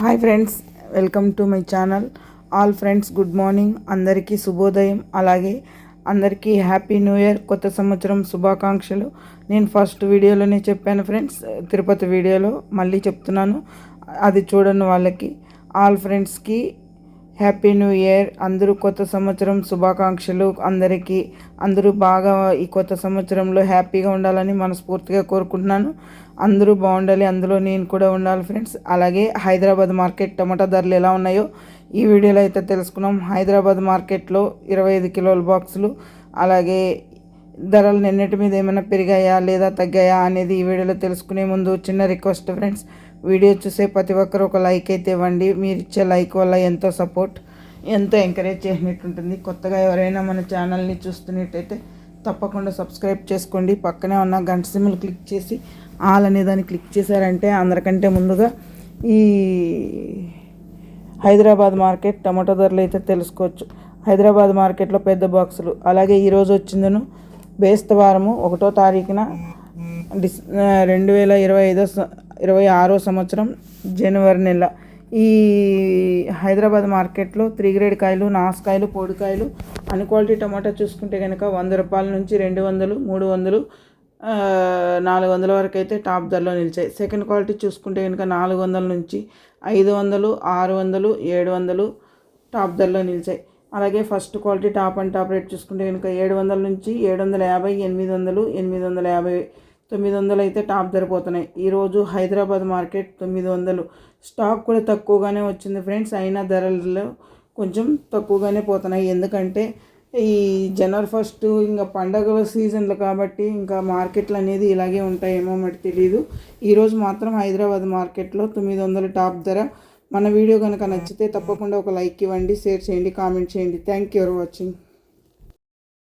Hi friends welcome to my channel all friends good morning అందరికీ శుభోదయం. అలాగే అందరికీ హ్యాపీ న్యూ ఇయర్ కొత్త సంవత్సరం శుభాకాంక్షలు. నేను ఫస్ట్ వీడియోలోనే చెప్పాను ఫ్రెండ్స్ తిరుపతి వీడియోలో మళ్ళీ చెప్తున్నాను. అది చూడని వాళ్ళకి ఆల్ ఫ్రెండ్స్కి హ్యాపీ న్యూ ఇయర్. అందరూ కొత్త సంవత్సరం శుభాకాంక్షలు అందరికీ. అందరూ బాగా ఈ కొత్త సంవత్సరంలో హ్యాపీగా ఉండాలని మనస్ఫూర్తిగా కోరుకుంటున్నాను. అందరూ బాగుండాలి అందులో నేను కూడా ఉండాలి ఫ్రెండ్స్. అలాగే హైదరాబాద్ మార్కెట్ టమాటా ధరలు ఎలా ఉన్నాయో ఈ వీడియోలో అయితే తెలుసుకున్నాం. హైదరాబాద్ మార్కెట్లో ఇరవై ఐదు కిలోల బాక్సులు. అలాగే ధరలు నిన్నటి మీద ఏమైనా పెరిగాయా లేదా తగ్గాయా అనేది ఈ వీడియోలో తెలుసుకునే ముందు చిన్న రిక్వెస్ట్ ఫ్రెండ్స్. వీడియో చూసే ప్రతి ఒక్కరు ఒక లైక్ అయితే ఇవ్వండి. మీరు ఇచ్చే లైక్ వల్ల ఎంతో సపోర్ట్ ఎంతో ఎంకరేజ్ చేసినట్టు ఉంటుంది కొత్తగా ఎవరైనా మన ఛానల్ని చూస్తున్నట్టయితే తప్పకుండా సబ్స్క్రైబ్ చేసుకోండి. పక్కనే ఉన్న గంట సిమ్లు క్లిక్ చేసి ఆల్ అనే దాన్ని క్లిక్ చేశారంటే అందరికంటే ముందుగా ఈ హైదరాబాద్ మార్కెట్ టమాటో ధరలు అయితే తెలుసుకోవచ్చు. హైదరాబాద్ మార్కెట్లో పెద్ద బాక్సులు. అలాగే ఈరోజు వచ్చిందను బేస్తవారము ఒకటో తారీఖున డిస్ రెండు వేల ఇరవై ఐదో స- ఇరవై ఆరో సంవత్సరం జనవరి నెల. ఈ హైదరాబాద్ మార్కెట్లో త్రీ గ్రేడ్ కాయలు నాసుకాయలు పొడికాయలు అన్ని క్వాలిటీ టమాటా చూసుకుంటే కనుక వంద రూపాయల నుంచి రెండు వందలు మూడు వందలు నాలుగు వందల వరకు అయితే టాప్ ధరలో నిలిచాయి. సెకండ్ క్వాలిటీ చూసుకుంటే కనుక నాలుగు వందల నుంచి ఐదు వందలు ఆరు వందలు ఏడు వందలు టాప్ ధరలో నిలిచాయి. అలాగే first quality top and top rate చూసుకుంటే కనుక ఏడు వందల నుంచి ఏడు వందల యాభై ఎనిమిది వందలు ఎనిమిది వందల యాభై తొమ్మిది వందలు అయితే టాప్ ధర పోతున్నాయి ఈరోజు హైదరాబాద్ మార్కెట్ తొమ్మిది వందలు స్టాక్ కూడా తక్కువగానే వచ్చింది ఫ్రెండ్స్. అయినా ధరలు కొంచెం తక్కువగానే పోతున్నాయి. ఎందుకంటే ఈ జనవరి ఫస్ట్ ఇంకా పండగల సీజన్లు కాబట్టి ఇంకా మార్కెట్లు అనేది ఇలాగే ఉంటాయేమో మరి తెలియదు ఈరోజు మాత్రం హైదరాబాద్ మార్కెట్లో తొమ్మిది వందల టాప్ ధర. మన వీడియో కనుక నచ్చితే తప్పకుండా ఒక లైక్ ఇవ్వండి షేర్ చేయండి కామెంట్ చేయండి. Thank you for watching.